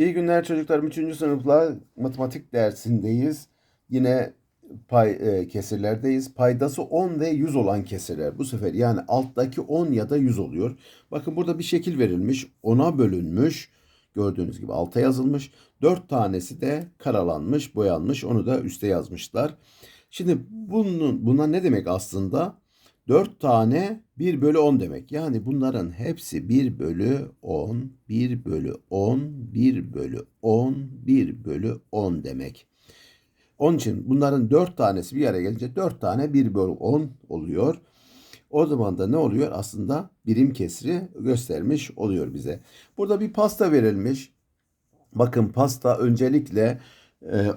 İyi günler çocuklar. 3. sınıfla matematik dersindeyiz. Yine pay e, kesirlerdeyiz. Paydası 10 ve 100 olan kesirler. Bu sefer yani alttaki 10 ya da 100 oluyor. Bakın burada bir şekil verilmiş. 10'a bölünmüş. Gördüğünüz gibi alta yazılmış. 4 tanesi de karalanmış, boyanmış. Onu da üste yazmışlar. Şimdi bunun, buna ne demek aslında? 4 tane 1 bölü 10 demek. Yani bunların hepsi 1 bölü 10, 1 bölü 10, 1 bölü 10, 1 bölü 10 demek. Onun için bunların 4 tanesi bir araya gelince 4 tane 1 bölü 10 oluyor. O zaman da ne oluyor? Aslında birim kesri göstermiş oluyor bize. Burada bir pasta verilmiş. Bakın pasta öncelikle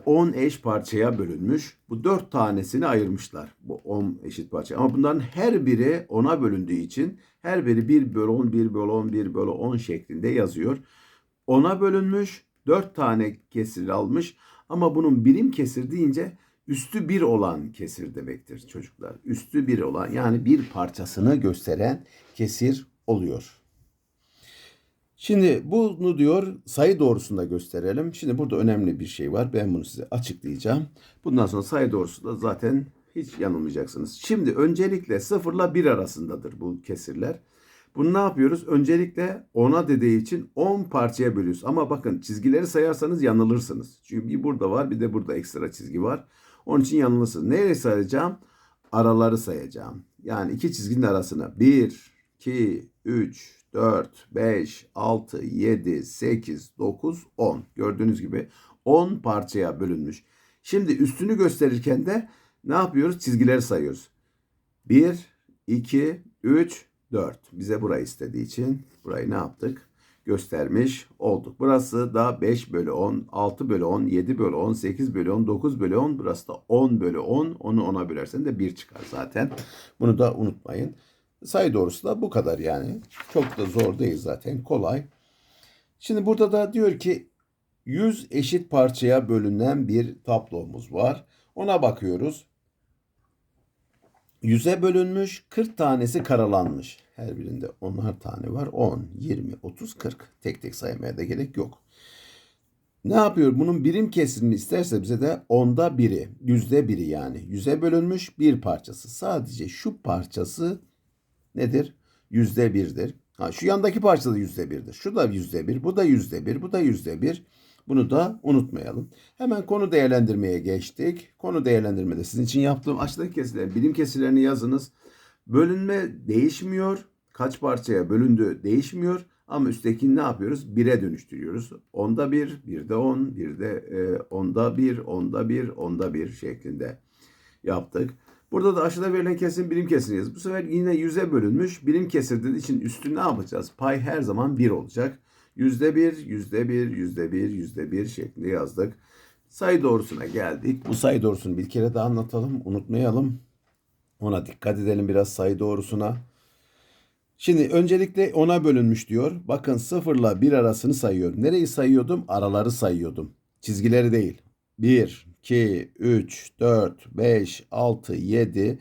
10 eş parçaya bölünmüş. Bu 4 tanesini ayırmışlar. Bu 10 eşit parça. Ama bunların her biri 10'a bölündüğü için her biri 1 bölü 10, 1 bölü 10, 1 bölü 10 şeklinde yazıyor. 10'a bölünmüş. 4 tane kesir almış. Ama bunun birim kesir deyince üstü 1 olan kesir demektir çocuklar. Üstü 1 olan yani bir parçasını gösteren kesir oluyor. Şimdi bunu diyor sayı doğrusunda gösterelim. Şimdi burada önemli bir şey var. Ben bunu size açıklayacağım. Bundan sonra sayı doğrusu da zaten hiç yanılmayacaksınız. Şimdi öncelikle 0 ile 1 arasındadır bu kesirler. Bunu ne yapıyoruz? Öncelikle 10'a dediği için 10 parçaya bölüyoruz. Ama bakın çizgileri sayarsanız yanılırsınız. Çünkü bir burada var bir de burada ekstra çizgi var. Onun için yanılırsınız. Nereyi sayacağım? Araları sayacağım. Yani iki çizginin arasına 1, 2, 3, 4, 5, 6, 7, 8, 9, 10. Gördüğünüz gibi 10 parçaya bölünmüş. Şimdi üstünü gösterirken de ne yapıyoruz? Çizgileri sayıyoruz. 1, 2, 3, 4. Bize burayı istediği için burayı ne yaptık? Göstermiş olduk. Burası da 5 bölü 10, 6 bölü 10, 7 bölü 10, 8 bölü 10, 9 bölü 10. Burası da 10 bölü 10. Onu 10'a bölersen de 1 çıkar zaten. Bunu da unutmayın. Sayı doğrusu da bu kadar yani. Çok da zor değil zaten. Kolay. Şimdi burada da diyor ki 100 eşit parçaya bölünen bir tablomuz var. Ona bakıyoruz. 100'e bölünmüş, 40 tanesi karalanmış. Her birinde 10'ar tane var. 10, 20, 30, 40. Tek tek saymaya da gerek yok. Ne yapıyor? Bunun birim kesirini isterse bize de onda biri, yüzde biri yani. Yüze bölünmüş bir parçası. Sadece şu parçası nedir? Yüzde birdir. Ha, şu yandaki parça da yüzde birdir. Şu da yüzde bir, bu da yüzde bir, bu da yüzde bir. Bunu da unutmayalım. Hemen konu değerlendirmeye geçtik. Konu değerlendirmede sizin için yaptığım aşağıdaki kesirlerin birim kesirlerini yazınız. Bölünme değişmiyor. Kaç parçaya bölündü değişmiyor. Ama üsttekini ne yapıyoruz? Bire dönüştürüyoruz. Onda bir, bir de on, bir de e, onda bir, onda bir, onda bir şeklinde yaptık. Burada da aşağıda verilen kesin birim kesiri yaz. Bu sefer yine yüze bölünmüş birim kesir dediği için üstü ne yapacağız? Pay her zaman bir olacak. Yüzde bir, yüzde bir, yüzde bir, yüzde bir şeklinde yazdık. Sayı doğrusuna geldik. Bu sayı doğrusunu bir kere daha anlatalım. Unutmayalım. Ona dikkat edelim biraz sayı doğrusuna. Şimdi öncelikle 10'a bölünmüş diyor. Bakın 0 ile 1 arasını sayıyorum. Nereyi sayıyordum? Araları sayıyordum. Çizgileri değil. 1, 2, 3, 4, 5, 6, 7,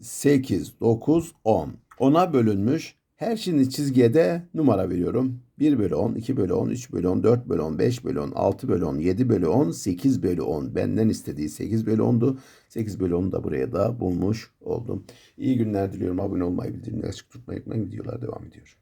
8, 9, 10. 10'a bölünmüş. Her şimdi çizgiye de numara veriyorum. 1 bölü 10, 2 bölü 10, 3 bölü 10, 4 bölü 10, 5 bölü 10, 6 bölü 10, 7 bölü 10, 8 bölü 10. Benden istediği 8 bölü 10'du. 8 bölü 10'u da buraya da bulmuş oldum. İyi günler diliyorum. Abone olmayı, bildirimleri açık tutmayı unutmayın. Videolar devam ediyor.